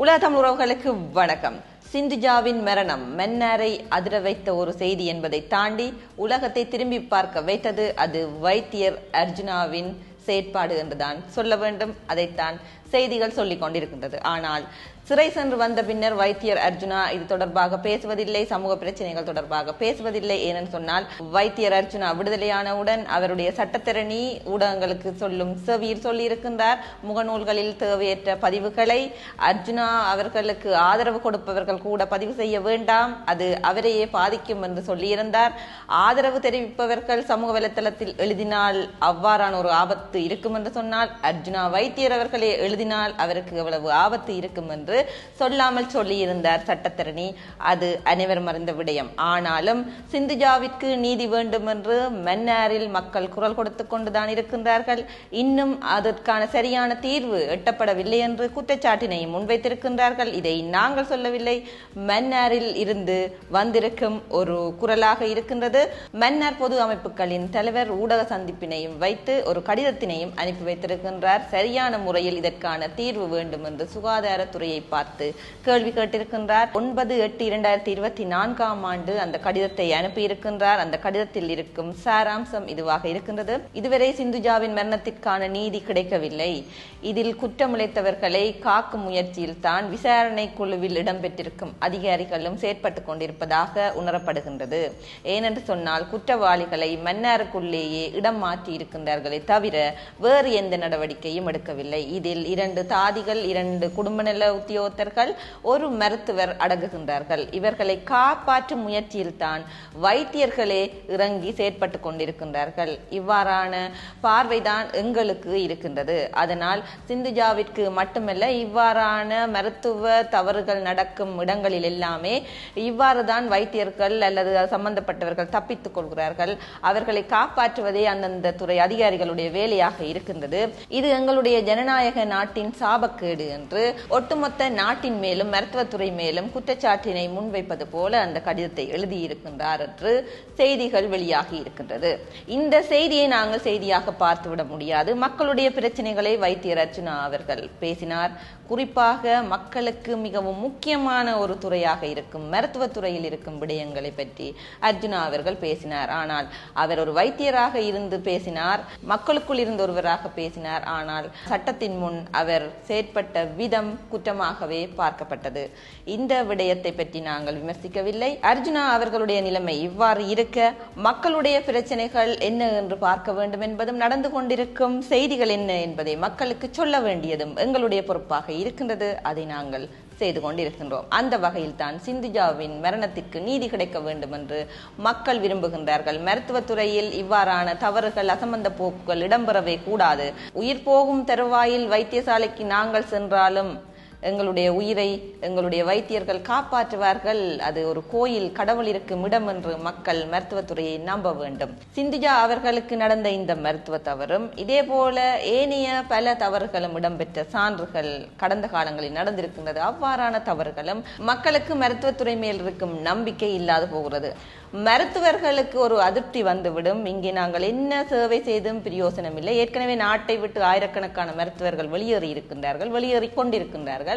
உலக தமிழ் உறவுகளுக்கு வணக்கம். சிந்துஜாவின் மரணம் மன்னாரை அதிர வைத்த ஒரு செய்தி என்பதை தாண்டி உலகத்தை திரும்பி பார்க்க வைத்தது அது வைத்தியர் அர்ஜுனாவின் செயற்பாடு என்றுதான் சொல்ல வேண்டும் அதைத்தான் செய்திகள் சொல்லிக் கொண்டிருக்கின்றது. ஆனால் சிறை சென்று வந்த பின்னர் வைத்தியர் அர்ஜுனா இது தொடர்பாக பேசுவதில்லை சமூக பிரச்சனைகள் தொடர்பாக பேசுவதில்லை ஏனென்று சொன்னால் வைத்தியர் அர்ஜுனா விடுதலையானவுடன் அவருடைய சட்டத்திரணி ஊடகங்களுக்கு சொல்லும் செவியில் சொல்லியிருக்கின்றார். முகநூல்களில் தேவையற்ற பதிவுகளை அர்ஜுனா அவர்களுக்கு ஆதரவு கொடுப்பவர்கள் கூட பதிவு செய்ய வேண்டாம். அது அவரையே பாதிக்கும் என்று சொல்லியிருந்தார். ஆதரவு தெரிவிப்பவர்கள் சமூக வலைத்தளத்தில் எழுதினால் அவ்வாறான ஒரு ஆபத்து இருக்கும் என்று சொன்னால் அர்ஜுனா வைத்தியர் அவர்களே எழுதினால் அவருக்கு எவ்வளவு ஆபத்து இருக்கும் என்று சொல்லாமல் சொல்லியிருந்தார் சட்டத்தரணி. அது அனைவர் அறிந்த விடயம். ஆனாலும் சிந்துஜாவிற்கு நீதி வேண்டும் என்று மன்னாரில் மக்கள் குரல் கொடுத்து கொண்டுதான் இருக்கின்றார்கள். இன்னும் அதற்கான சரியான தீர்வு எட்டப்படவில்லை என்று குற்றச்சாட்டினை முன்வைத்திருக்கின்றார்கள். இதை நாங்கள் சொல்லவில்லை. மன்னாரில் இருந்து வந்திருக்கும் ஒரு குரலாக இருக்கின்றது. மன்னார் பொது அமைப்புகளின் தலைவர் ஊடக சந்திப்பினையும் வைத்து ஒரு கடிதத்தினையும் அனுப்பி வைத்திருக்கின்றார். சரியான முறையில் இதற்கான தீர்வு வேண்டும் என்று சுகாதாரத்துறையை பார்த்து கேள்வி கேட்டிருக்கின்றார். ஒன்பது எட்டு இரண்டாயிரத்தி இருபத்தி நான்காம் ஆண்டு அந்த கடிதத்தை அனுப்பியிருக்கின்றார். அந்த கடிதத்தில் இருக்கும் சாராம்சம் இதுவாக இருக்கின்றது. இதுவரை சிந்துஜாவின் மரணத்திற்கான நீதி கிடைக்கவில்லை. இதில் குற்றமுளைத்தவர்களை காக்கும் முயற்சியில் தான் விசாரணை குழுவில் இடம்பெற்றிருக்கும் அதிகாரிகளும் செயற்பட்டுக் கொண்டிருப்பதாக உணரப்படுகின்றது. ஏனென்று சொன்னால் குற்றவாளிகளை மன்னாருக்குள்ளேயே இடம் மாற்றி இருக்கின்றார்களே தவிர வேறு எந்த நடவடிக்கையும் எடுக்கவில்லை. இதில் இரண்டு தாதிகள் இரண்டு குடும்ப நல உத்தியோகத்தர்கள் ஒரு மருத்துவர் அடங்குகின்றார்கள். இவர்களை காப்பாற்றும் முயற்சியில் தான் வைத்தியர்களே இறங்கி செயற்பட்டு கொண்டிருக்கின்றார்கள். இவ்வாறான பார்வைதான் எங்களுக்கு இருக்கின்றது. அதனால் சிந்துஜாவிற்கு மட்டுமல்ல இவ்வாறான மருத்துவ தவறுகள் நடக்கும் இடங்களில் எல்லாமே இவ்வாறு தான் வைத்தியர்கள் அல்லது சம்பந்தப்பட்டவர்கள் தப்பித்துக் கொள்கிறார்கள். அவர்களை காப்பாற்றுவதே அந்தந்த துறை அதிகாரிகளுடைய வேலையாக இருக்கின்றது. இது எங்களுடைய ஜனநாயக நாட்டின் சாபக்கேடு என்று ஒட்டுமொத்த நாட்டின் மேலும் மருத்துவத்துறை மேலும் குற்றச்சாட்டினை முன்வைப்பது போல அந்த கடிதத்தை எழுதியிருக்கின்றார் என்று செய்திகள் வெளியாகி இருக்கின்றது. இந்த செய்தியை நாங்கள் செய்தியாக பார்த்துவிட முடியாது. மக்களுடைய பிரச்சனைகளை வைத்தியர் அர்ச்சுனா அவர்கள் பேசினார். குறிப்பாக மக்களுக்கு மிகவும் முக்கியமான ஒரு துறையாக இருக்கும் மருத்துவத்துறையில் இருக்கும் விடயங்களை பற்றி அர்ஜுனா அவர்கள் பேசினார். ஆனால் அவர் ஒரு வைத்தியராக இருந்து பேசினார் மக்களுக்குள் இருந்து ஒருவராக பேசினார். ஆனால் சட்டத்தின் முன் அவர் செயற்பட்ட விதம் குற்றமாகவே பார்க்கப்பட்டது. இந்த விடயத்தை பற்றி நாங்கள் விமர்சிக்கவில்லை. அர்ஜுனா அவர்களுடைய நிலைமை இவ்வாறு இருக்க மக்களுடைய பிரச்சனைகள் என்ன என்று பார்க்க வேண்டும் என்பதும் நடந்து கொண்டிருக்கும் செய்திகள் என்ன என்பதை மக்களுக்கு சொல்ல வேண்டியதும் எங்களுடைய பொறுப்பாக இருக்கின்றது அதை நாங்கள் செய்து கொண்டிருக்கின்றோம். அந்த வகையில் தான் சிந்துஜாவின் மரணத்திற்கு நீதி கிடைக்க வேண்டும் என்று மக்கள் விரும்புகின்றார்கள். மருத்துவத்துறையில் இவ்வாறான தவறுகள் அசம்பந்த போக்குகள் இடம்பெறவே கூடாது. உயிர் போகும் தருவாயில் வைத்தியசாலைக்கு நாங்கள் சென்றாலும் எங்களுடைய உயிரை எங்களுடைய வைத்தியர்கள் காப்பாற்றுவார்கள். அது ஒரு கோயில் கடவுள் இருக்கும் இடம் என்று மக்கள் மருத்துவத்துறையை நம்ப வேண்டும். சிந்துஜா அவர்களுக்கு நடந்த இந்த மருத்துவ தவறும் இதே போல ஏனைய பல தவறுகளும் இடம்பெற்ற சான்றுகள் கடந்த காலங்களில் நடந்திருக்கின்றது. அவ்வாறான தவறுகளும் மக்களுக்கு மருத்துவத்துறை மேல் இருக்கும் நம்பிக்கை இல்லாது போகிறது. மருத்துவர்களுக்கு ஒரு அதிருப்தி வந்துவிடும். இங்கே நாங்கள் என்ன சேவை செய்தும் பிரயோசனம் இல்லை ஏற்கனவே நாட்டை விட்டு ஆயிரக்கணக்கான மருத்துவர்கள் வெளியேறி இருக்கின்றார்கள் வெளியேறி கொண்டிருக்கின்றார்கள்.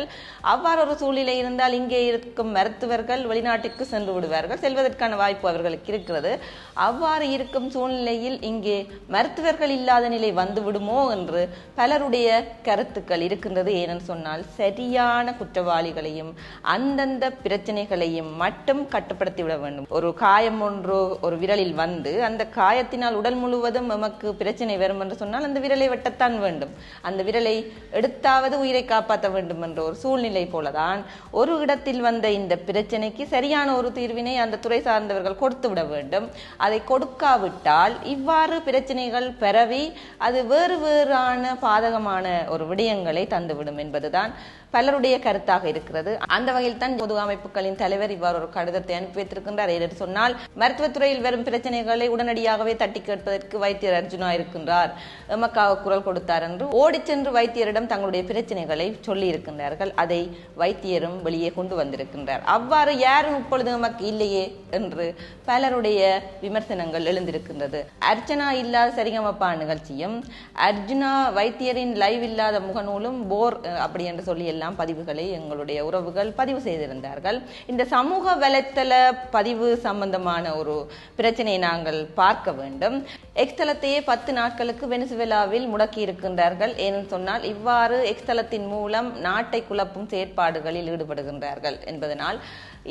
அவ்வாறு ஒரு சூழ்நிலை இருந்தால் இங்கே இருக்கும் மருத்துவர்கள் வெளிநாட்டுக்கு சென்று விடுவார்கள். செல்வதற்கான வாய்ப்பு அவர்களுக்கு இருக்கிறது. அவ்வாறு இருக்கும் சூழ்நிலையில் இங்கே மருத்துவர்கள் இல்லாத நிலை வந்து விடுமோ என்று பலருடைய கருத்துக்கள் இருக்கின்றது. ஏனென்று சொன்னால் சரியான குற்றவாளிகளையும் அந்தந்த பிரச்சனைகளையும் மட்டும் கட்டுப்படுத்தி விட வேண்டும். ஒரு காயம் ஒன்று ஒரு விரலில் வந்து அந்த காயத்தினால் உடல் முழுவதும் நமக்கு பிரச்சனை வரும் என்று சொன்னால் அந்த விரலை வெட்டத்தான் வேண்டும். அந்த விரலை எடுத்தாவது உயிரை காப்பாற்ற வேண்டும் என்ற ஒரு சூழ்நிலை போலதான் ஒரு இடத்தில் வந்த இந்த பிரச்சனைக்கு சரியான ஒரு தீர்வினை அந்த துறை சார்ந்தவர்கள் கொடுத்து விட வேண்டும். அதை கொடுக்காவிட்டால் இவ்வாறு பிரச்சனைகள் பரவி அது வேறு வேறான பாதகமான ஒரு விடயங்களை தந்துவிடும் என்பதுதான் பலருடைய கருத்தாக இருக்கிறது. அந்த வகையில் தான் பொது அமைப்புகளின் தலைவர் இவ்வாறு ஒரு கடிதத்தை அனுப்பி வைத்திருக்கின்றார். என்று சொன்னால் மருத்துவத்துறையில் வரும் பிரச்சனைகளை உடனடியாகவே தட்டி கேட்பதற்கு வைத்தியர் அர்ஜுனா இருக்கின்றார். எமக்காக குரல் கொடுத்தார் என்று ஓடிச் சென்று வைத்தியரிடம் தங்களுடைய பிரச்சனைகளை சொல்லி இருக்கின்றார்கள். அதை வைத்தியரும் வெளியே கொண்டு வந்திருக்கின்றார். அவ்வாறு யாரும் இப்பொழுது நமக்கு இல்லையே என்று பலருடைய விமர்சனங்கள் எழுந்திருக்கின்றது. அர்ச்சனா இல்லாத சரிகமப்பா நிகழ்ச்சியும் அர்ஜுனா வைத்தியரின் லைவ் இல்லாத முகநூலும் போர் அப்படி என்று சொல்லி எல்லாம் எல்லாம் பதிவுகளை எங்களுடைய உறவுகள் பதிவு செய்திருந்தார்கள். இந்த சமூக வலைத்தள பதிவு சம்பந்தமான ஒரு பிரச்சனையை நாங்கள் பார்க்க வேண்டும். எக்ஸ்தலத்தையே பத்து நாட்களுக்கு வெனிசுவேலாவில் முடக்கி இருக்கின்றார்கள். ஏன்னு சொன்னால் இவ்வாறு எக்ஸ்தலத்தின் மூலம் நாட்டை குழப்பும் செயற்பாடுகளில் ஈடுபடுகின்றார்கள் என்பதனால்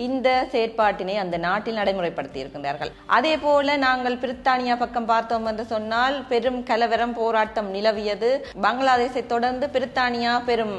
இந்த செயற்பாட்டினை அந்த நாட்டில் நடைமுறைப்படுத்தி இருக்கின்றார்கள் அதே போல நாங்கள் பிரித்தானியா பக்கம் பார்த்தோம் என்று சொன்னால் பெரும் கலவரம் போராட்டம் நிலவியது. பங்களாதேஷை தொடர்ந்து பிரித்தானியா பெரும்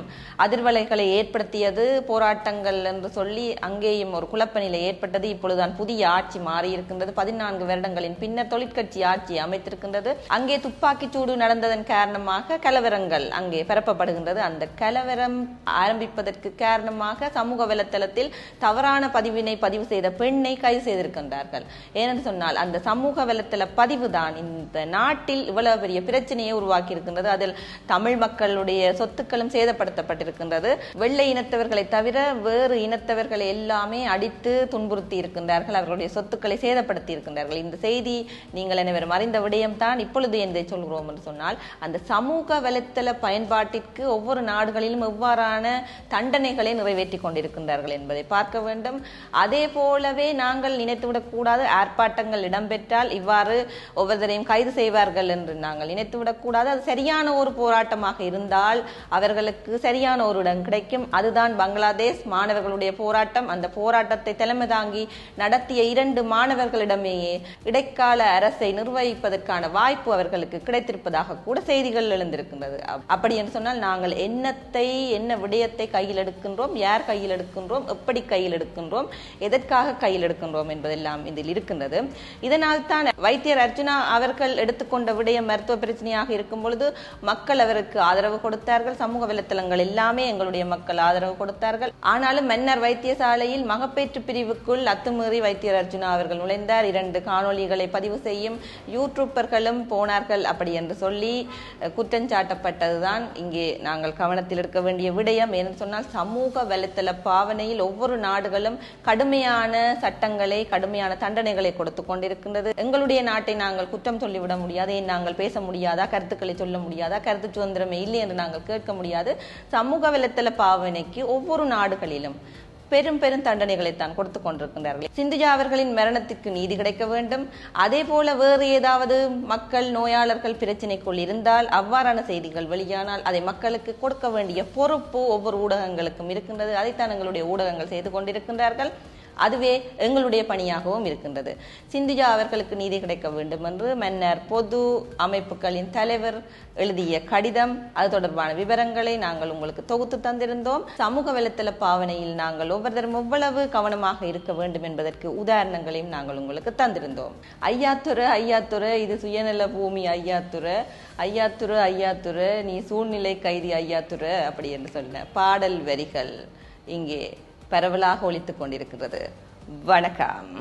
அதிர்வலைகளை ஏற்படுத்தியது. போராட்டங்கள் என்று சொல்லி அங்கேயும் ஒரு குழப்ப நிலை ஏற்பட்டது. இப்பொழுதுதான் புதிய ஆட்சி மாறி இருக்கின்றது பதினான்கு வருடங்களின் பின்னர் தொழிற்கட்சி ஆட்சி அமைத்திருக்கின்றது. அங்கே துப்பாக்கி சூடு நடந்ததன் காரணமாக கலவரங்கள் அங்கே பரப்பப்படுகின்றது. அந்த கலவரம் ஆரம்பிப்பதற்கு காரணமாக சமூக வலைத்தளத்தில் தவறான பதிவினை பதிவு செய்த பெண்ணை கைது செய்திருக்கின்றார்கள். ஏனென்று சொன்னால் அந்த சமூக வலைத்தள பதிவு தான் இந்த நாட்டில் இவ்வளவு பெரிய பிரச்சனையை உருவாக்கி இருக்கின்றது அதில் தமிழ் மக்களுடைய சொத்துக்களும் சேதப்படுத்தப்பட்டிருக்கின்றது. வெள்ளை இனத்தவர்களை தவிர வேறு இனத்தவர்களை எல்லாமே அடித்து துன்புறுத்தி இருக்கின்றார்கள் அவர்களுடைய சொத்துக்களை சேதப்படுத்தி இருக்கின்றார்கள் இந்த செய்தி நீங்கள் அனைவரும் அறிந்த விடயம் தான் இப்பொழுது எந்த சொல்கிறோம் என்று சொன்னால் அந்த சமூக வலைத்தள பயன்பாட்டிற்கு ஒவ்வொரு நாடுகளிலும் எவ்வாறான தண்டனைகளை நிறைவேற்றி கொண்டிருக்கின்றார்கள் என்பதை பார்க்க வேண்டும். அதே போலவே நாங்கள் நினைத்துவிடக்கூடாது ஆர்ப்பாட்டங்கள் இடம்பெற்றால் இவ்வாறு ஒவ்வொருத்தரையும் கைது செய்வார்கள் என்று நாங்கள் நினைத்துவிடக்கூடாது அது சரியான ஒரு போராட்டமாக இருந்தால் அவர்களுக்கு சரியான ஒரு இடம் கிடைக்கும். அதுதான் பங்களாதேஷ் மாணவர்களுடைய போராட்டம். அந்த போராட்டத்தை தலைமை தாங்கி நடத்திய இரண்டு மாணவர்களிடமேயே இடைக்கால அரசை நிர்வகிப்பதற்கான வாய்ப்பு அவர்களுக்கு கிடைத்திருப்பதாக கூட செய்திகள் எழுந்திருக்கின்றது. அப்படி என்று சொன்னால் நாங்கள் என்னத்தை என்ன விடயத்தை கையில் எடுக்கின்றோம் யார் கையில் எடுக்கின்றோம் எப்படி கையில் எடுக்கின்றோம் எதற்காக கையில் எடுக்கின்றோம் என்பதெல்லாம் இதில் இருக்கின்றது. இதனால் தான் வைத்தியர் அர்ஜுனா அவர்கள் எடுத்துக்கொண்ட விடயம் மருத்துவ பிரச்சனையாக இருக்கும் பொழுது மக்கள் அவருக்கு ஆதரவு கொடுத்தார்கள். சமூக வலைத்தளங்கள் எல்லாமே எங்களுடைய மக்கள் ஆதரவு கொடுத்தார்கள். ஆனாலும் மன்னர் வைத்தியசாலையில் மகப்பேற்று பிரிவுக்குள் அத்துமீறி வைத்தியர் அர்ஜுனா அவர்கள் நுழைந்தார். இரண்டு காணொளிகளை பதிவு செய்யும் யூடியூப்பர்களும் போனார்கள் அப்படி என்று சொல்லி குற்றஞ்சாட்டப்பட்டதுதான் இங்கே நாங்கள் கவனத்தில் எடுக்க வேண்டிய விடயம். என்று சொன்னால் சமூக வலைத்தள பாவனையில் ஒவ்வொரு நாடுகளும் கடுமையான சட்டங்களை கடுமையான தண்டனைகளை கொடுத்து கொண்டிருக்கின்றது. எங்களுடைய நாட்டை நாங்கள் குற்றம் சொல்லிவிட முடியாது ஏன் நாங்கள் பேச முடியாதா கருத்துக்களை சொல்ல முடியாதா கருத்து சுதந்திரமே இல்லை என்று நாங்கள் கேட்க முடியாது. சமூக வலைத்தள பாவனைக்கு ஒவ்வொரு நாடுகளிலும் பெரும் பெரும் தண்டனைகளை தான் கொடுத்து கொண்டிருக்கின்றார்கள். சிந்துஜா அவர்களின் மரணத்திற்கு நீதி கிடைக்க வேண்டும். அதே போல வேறு ஏதாவது மக்கள் நோயாளர்கள் பிரச்சினைக்குள் இருந்தால் அவ்வாறான செய்திகள் வெளியானால் அதை மக்களுக்கு கொடுக்க வேண்டிய பொறுப்பு ஒவ்வொரு ஊடகங்களுக்கும் இருக்கின்றது. அதைத்தான் எங்களுடைய ஊடகங்கள் செய்து கொண்டிருக்கின்றார்கள். அதுவே எங்களுடைய பணியாகவும் இருக்கின்றது. சிந்துஜா அவர்களுக்கு நீதி கிடைக்க வேண்டும் என்று மன்னர் பொது அமைப்புகளின் தலைவர் எழுதிய கடிதம் அது தொடர்பான விவரங்களை நாங்கள் உங்களுக்கு தொகுத்து தந்திருந்தோம். சமூக வலைத்தள பாவனையில் நாங்கள் ஒவ்வொருத்தரும் எவ்வளவு கவனமாக இருக்க வேண்டும் என்பதற்கு உதாரணங்களையும் நாங்கள் உங்களுக்கு தந்திருந்தோம். ஐயாத்துறை ஐயாத்துறை இது சுயநல பூமி ஐயாத்துறை. ஐயாத்துறை ஐயாத்துறை நீ சூழ்நிலை கைதி ஐயாத்துறை அப்படி என்று சொன்ன பாடல் வரிகள் இங்கே பரவலாக ஒழித்துக் கொண்டிருக்கிறது. வணக்கம்.